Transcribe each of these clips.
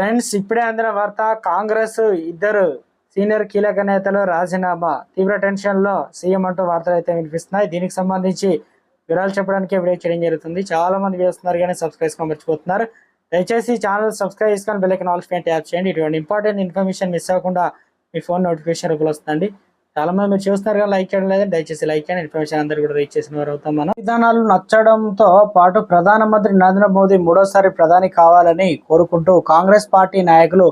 Friends ఇప్పుడే అందిన వార్త కాంగ్రెస్ ఇద్దరు సీనియర్ కీలక నేతలు రాజీనామా. తీవ్ర టెన్షన్లో సీఎం అంటూ వార్తలు అయితే వినిపిస్తున్నాయి. దీనికి సంబంధించి వివరాలు చెప్పడానికి వీడియో చేయడం జరుగుతుంది. చాలా మంది వేస్తున్నారు కానీ సబ్స్క్రైబ్ చేసుకోవడం మర్చిపోతున్నారు. దయచేసి ఛానల్ సబ్స్క్రైబ్ చేసుకొని బెల్లైకి నాలుగు ట్యాప్ చేయండి. ఇటువంటి ఇంపార్టెంట్ ఇన్ఫర్మేషన్ మిస్ అవ్వకుండా మీ ఫోన్ నోటిఫికేషన్ రూపంలో వస్తుంది చాలా మంది మీరు చూస్తున్నారు కానీ లైక్ చేయడం లేదా. దయచేసి లైక్ చేయండి. ఇన్ఫర్మేషన్ అందరూ కూడా రీచ్ చేసిన వారు అవుతాం మనం. విధానాలు నచ్చడంతో పాటు ప్రధానమంత్రి నరేంద్ర మోదీ మూడోసారి ప్రధాని కావాలని కోరుకుంటూ కాంగ్రెస్ పార్టీ నాయకులు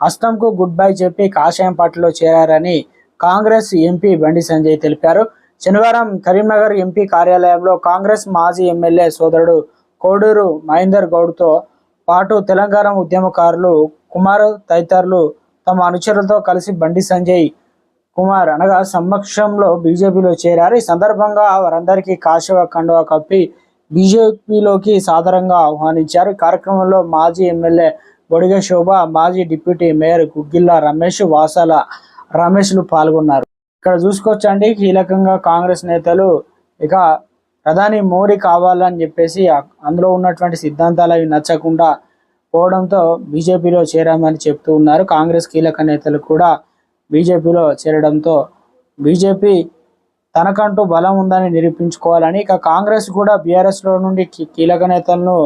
అస్తంకు గుడ్ బై చెప్పి కాషాయం పార్టీలో చేరారని కాంగ్రెస్ ఎంపీ బండి సంజయ్ తెలిపారు. శనివారం కరీంనగర్ ఎంపీ కార్యాలయంలో కాంగ్రెస్ మాజీ ఎమ్మెల్యే సోదరుడు కోడూరు మహేందర్ గౌడ్తో పాటు తెలంగాణ ఉద్యమకారులు కుమార్ తదితరులు తమ అనుచరులతో కలిసి బండి సంజయ్ కుమార్ అనగా సమక్షంలో బీజేపీలో చేరారు. ఈ సందర్భంగా వారందరికీ కాశవ కండువా కప్పి బీజేపీలోకి సాధారణంగా ఆహ్వానించారు. కార్యక్రమంలో మాజీ ఎమ్మెల్యే బొడిగ శోభ మాజీ డిప్యూటీ మేయర్ గుగ్గిల్లా రమేష్ వాసాల రమేష్లు పాల్గొన్నారు. ఇక్కడ చూసుకోవచ్చండి కీలకంగా కాంగ్రెస్ నేతలు ఇక ప్రధాని మోడీ కావాలని చెప్పేసి అందులో ఉన్నటువంటి సిద్ధాంతాలు అవి నచ్చకుండా పోవడంతో బీజేపీలో చేరామని చెప్తూ ఉన్నారు. కాంగ్రెస్ కీలక నేతలు కూడా బీజేపీలో చేరడంతో బీజేపీ తనకంటూ బలం ఉందని నిరూపించుకోవాలని ఇక కాంగ్రెస్ కూడా బీఆర్ఎస్లో నుండి కీలక నేతలను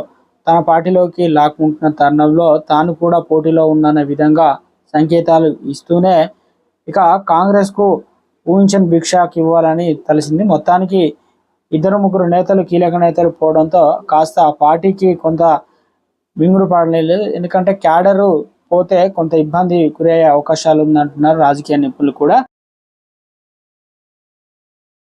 తన పార్టీలోకి లాక్కుంటున్న తరుణంలో తాను కూడా పోటీలో ఉందన్న విధంగా సంకేతాలు ఇస్తూనే ఇక కాంగ్రెస్కు ఊహించని భిక్షాకి ఇవ్వాలని తెలిసింది. మొత్తానికి ఇద్దరు ముగ్గురు నేతలు కీలక నేతలు పోవడంతో కాస్త ఆ పార్టీకి కొంత మింగుడు పడలేదు ఎందుకంటే క్యాడరు పోతే కొంత ఇబ్బంది గురయ్యే అవకాశాలు ఉందంటున్నారు రాజకీయ నిపుణులు కూడా.